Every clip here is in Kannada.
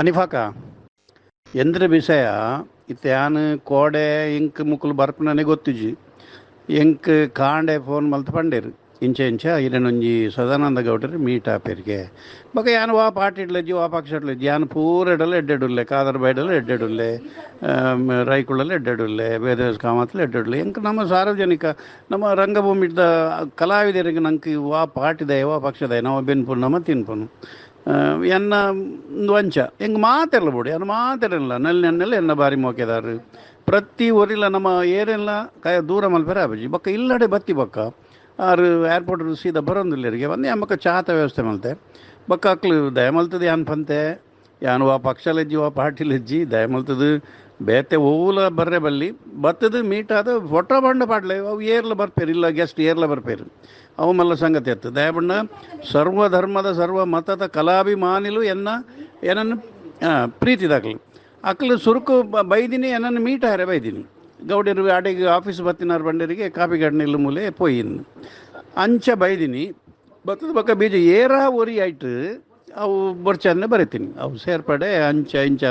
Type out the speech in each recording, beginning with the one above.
ಅನಿಫಾಕ, ಎಂದ್ರ ವಿಷಯ ಇತ್ತೆ ಯಾನ್ ಕೋಡೆ, ಇಂಕ್ ಮುಕ್ಕಲು ಬರ್ಪುನನೆ ಗೊತ್ತಿಜಿ ಎಂಕ್ ಕಾಂಡೆ ಫೋನ್ ಮಲ್ತು ಪಂಡೇರು. ಇಂಚ ಇಂಚ ಇರನೊಂಜಿ ಸದಾನಂದ ಗೌಡರು ಮೀಟ್ ಆಪೇರಿಗೆ ಬೊಕ ಯಾನ್ ವಾ ಪಾರ್ಟಿ ಇಡ್ಲಜ್ಜಿ, ವಾ ಪಕ್ಷ ಇಡ್ಲಜ್ಜಿ. ಪೂರ ಪೂರೆಡಲ್ಲ ಎಡ್ಡೆಡುಲ್ಲೆ, ಕಾದರ್ ಬೈಡಲ್ಲ ಎಡ್ಡೆಡುಲ್ಲೆ ರೈಕುಳಲ್ಲ ಎಡ್ಡೆಡುಲ್ಲೆ ಬೇದ ಕಾಮತ್ಲ ಎಡ್ಡೆಡುಲ್ಲೆ. ಎಂಕ್ ನಮ್ಮ ಸಾರ್ವಜನಿಕ, ನಮ್ಮ ರಂಗಭೂಮಿದ ಕಲಾವಿದರಿಗೆ ನಂಗೆ ವಾ ಪಾರ್ಟಿದೆ ವಾ ಪಕ್ಷದ, ನಾವು ಬೆನ್ಪುನು, ನಮ್ಮ ತಿನ್ಪುನು. ಎನ್ನ ವಂಚ ಹೆಂಗೆ ಮಾತೆಲ್ಲ ಬಿಡಿ ಅದು ಮಾತೆಲ್ಲ ನಲ್ಲಿ ನನ್ನೆಲ್ಲ ಎನ್ನ ಬಾರಿ ಮೋಕೆದಾರು ಪ್ರತಿ ಊರಿಲ್ಲ ನಮ್ಮ ಏರೆಲ್ಲ ಕೈ ದೂರ ಮಲ್ಪರೆ ಆಬಜಿ ಬೊಕ್ಕ ಇಲ್ಲಡೆ ಬತ್ತಿ ಬೊಕ್ಕ ಆರು ಏರ್ಪೋರ್ಟ್ ಸೀದಾ ಬರೋದಿಲ್ಲರಿಗೆ ಬಂದು ಅಮ್ಮಕ್ಕ ಚಾತ ವ್ಯವಸ್ಥೆ ಮಲ್ತೆ ಬಕ್ಕ ಅಕ್ಲು ದಯ ಮಲ್ತದೆ ಯಾನ್ ಪಂತೆ ಯಾನು ಆ ಪಕ್ಷಲೆಜ್ಜಿ ಆ ಪಾರ್ಟಿ ಲಜ್ಜಿ ದಯಮಲ್ತದ ಬೇತೆ ಓಲ ಬರ್ರೆ ಬಲ್ಲಿ. ಬತ್ತದ ಮೀಟ್ ಆದ ಫೋಟೋ ಬಂಡ ಪಾಡ್ಲೆ ಅವು ಏರ್ಲ ಬರ್ಪೇರು, ಇಲ್ಲ ಗೆಸ್ಟ್ ಏರ್ಲ ಬರ್ಪೇರು. ಅವು ಮಲ್ಲ ಸಂಗತಿ ಅತ್ತು ದಯಬಣ್ಣ, ಸರ್ವ ಧರ್ಮದ, ಸರ್ವ ಮತದ ಕಲಾಭಿಮಾನಿಲು ಎನ್ನ, ಏನನ್ನು ಪ್ರೀತಿದಾಗಲಿ ಅಕ್ಲು ಸುರುಕು ಬೈದಿನಿ ಏನನ್ನು ಮೀಟ್ ಹಾರೆ ಬೈದಿನಿ. ಗೌಡಿರು ಅಡಿಗೆ ಆಫೀಸ್ ಬತ್ತಿನಾರ್ ಬಂಡರಿಗೆ ಕಾಪಿ ಗಡ್ನಿಲ್ಲ ಮೂಲೆ ಪೋಯಿನ್. ಅಂಚ ಬೈದಿನಿ. ಬತ್ತದ ಬಕ್ಕ ಬೀಜ ಏರಾ ಒರಿ ಆಯ್ತು. ಅವು ಬರ್ಚಂದ್ರೆ ಬರಿತೀನಿ. ಅವು ಸೇರ್ಪಡೆ, ಅಂಚ, ಇಂಚ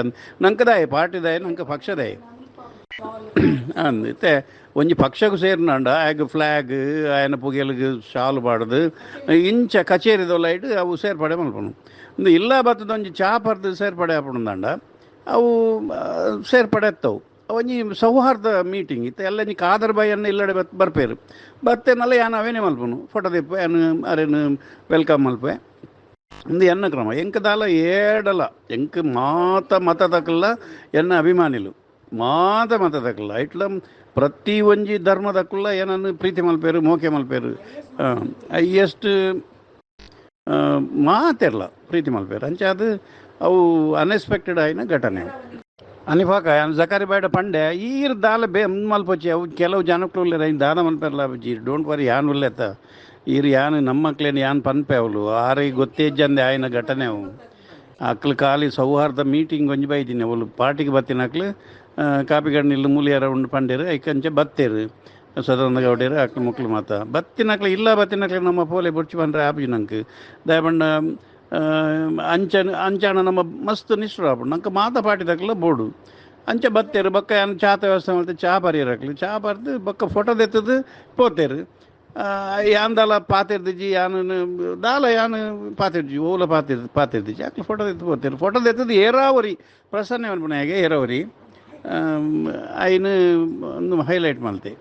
ನಂಕದಾಯ, ಪಾರ್ಟಿದಾಯ, ನಂಕ ಪಕ್ಷದಾಯ. ಅಂದಿತ್ತೆ. ಒಂಜಿ ಪಕ್ಷಕ್ಕೆ ಸೇರ್ನಾಂಡ ಆಗ ಫ್ಲಾಗ್, ಆಯನ ಪುಗೆಲ್ಗೆ ಶಾಲು ಬಾಡ್ದು ಇಂಚ ಕಚೇರಿದ ಲೈಟ್ ಅವು ಸೇರ್ಪಡೆ ಮಲ್ಪನು. ಇಂದು ಇಲ್ಲ ಬತ್ತದೊಂಜಿ ಚಾಪರ್ದು ಸೇರ್ಪಡೆ ಹಾಪಣಂದಾಂಡ ಅವು ಸೇರ್ಪಡೆ ಎತ್ತವು ಒಂಜಿ ಸೌಹಾರ್ದ ಮೀಟಿಂಗ್ ಇತ್ತು. ಎಲ್ಲ ನೀ ಕಾದರ್ ಬಾಯನ್ನ ಇಲ್ಲಡೆ ಬತ್, ಬರ್ಪೇರು. ಬತ್ತೇನಲ್ಲ ಯಾನ ಅವೇನೇ ಮಲ್ಪನು. ಫೋಟೋ ದಿಪ್ಪ ಏನು ಅರೇನು, ವೆಲ್ಕಮ್ ಮಲ್ಪೆ ಒಂದು ಎನ್ನ ಕ್ರಮ? ಎಂಕ ದಾಲ ಏಡಲ. ಎಂಕ ಮಾತ ಮತದಕಲ್ಲ, ಎನ್ನ ಅಭಿಮಾನಿಲು. ಮಾತ ಮತದಕಲ್ಲ. ಇಟ್ಲ ಪ್ರತಿ ಒಂಜಿ ಧರ್ಮದಕ್ಕಲ್ಲ ಏನನ್ನು ಪ್ರೀತಿ ಮಲ್ಪೇರು, ಮೋಕೆ ಮಲ್ಪೇರು ಹೈಯೆಸ್ಟ್ ಮಾತೆರ್ಲ ಪ್ರೀತಿ ಮಲ್ಪೇರು. ಅಂಚೆ ಅದು ಅವು ಅನ್ಎಕ್ಸ್ಪೆಕ್ಟೆಡ್ ಆಯ್ನ ಘಟನೆ. ಅನಿಫಾಕ ಜಕಾರಿ ಬಾಯ್ಡ ಪಂಡೆ, ಈರ್ ದಾಲ ಬೇ ಮಲ್ಪೊಚ್ಚಿ. ಅವು ಕೆಲವು ಜನಕ್ಕಳು ರೈನ್ ದಾನ ಮನ್ಪೆರ್ಲ ಬಜ್ಜಿ ಡೋಂಟ್ ವರಿ ಯಾನ್ ಉಲ್ಲೆತ್ತ ಈರ್ ಯಾನು ನಮ್ಮ ಮಕ್ಳೇನು ಯಾನ್ ಪನ್ಪೆ ಅವಳು? ಆರಿ ಗೊತ್ತೇ ಜಂದೆ ಆಯ್ನ ಘಟನೆ ಅವು. ಅಕ್ಳು ಖಾಲಿ ಸೌಹಾರ್ದ ಮೀಟಿಂಗ್ ಒಂಜಿ ಬೈದಿನಿ ಅವಳು. ಪಾರ್ಟಿಗೆ ಬತ್ತಿನ ಅಕ್ಳು ಕಾಪಿ ಇಲ್ಲಿ ಮೂಲಿಯರ ಉಂಡು ಪಂಡೇರು, ಐಕಂಚೆ ಬತ್ತೇರು. ಸದಾನಂದ ಗೌಡೇರು ಅಕ್ಳು ಮಕ್ಳು ಮಾತ. ಬತ್ತಿನಕ್ಲೆ ಇಲ್ಲ ಬತ್ತಿನಕ್ಲೆ ನಮ್ಮ ಪೋಲೆ ಬುಡ್ಚಿ ಬಂದ್ರೆ ಆಪಿ ನಂಗೆ ದಯಬಣ್ಣ ಅಂಚನ, ಅಂಚಾಣ ನಮ್ಮ ಮಸ್ತ್ ನಿಷ್ಠರು ಆಪು ನಂಗೆ ಮಾತ ಪಾಟಿದಕ್ಲ ಬೋಡು. ಅಂಚೆ ಬತ್ತೇರು, ಬಕ್ಕ ಯಾನ್ ಚಾತ ವ್ಯವಸ್ಥೆ ಮಾಡ್ತೆ, ಚಾ ಪರಿಯರಕ್ಲಿ ಚಾ ಬರ್ದು ಬಕ್ಕ ಫೋಟೋ ತೆತ್ತದು ಪೋತೇರು. ಯಾನ್ ದಾಲ ಪಾತಿರ್ದಿಜ್ಜಿ, ಯಾನು ದಾಲ ಯಾನು ಪಾತಿರ್ಜಿ ಓಲ ಪಾತಿರ್, ಪಾತಿರ್ದಿಜ್ಜಿ. ಅಕ್ಕ ಫೋಟೋ ಎತ್ತು ಬರ್ತೀರಿ? ಫೋಟೋ ಎತ್ತದು ಏರಾವರಿ, ಪ್ರಸನ್ನ ಅನ್ಪುಣ ಹೇಗೆ ಏರಾವರಿ. ಐನು ಒಂದು ಹೈಲೈಟ್ ಮಲ್ತೆ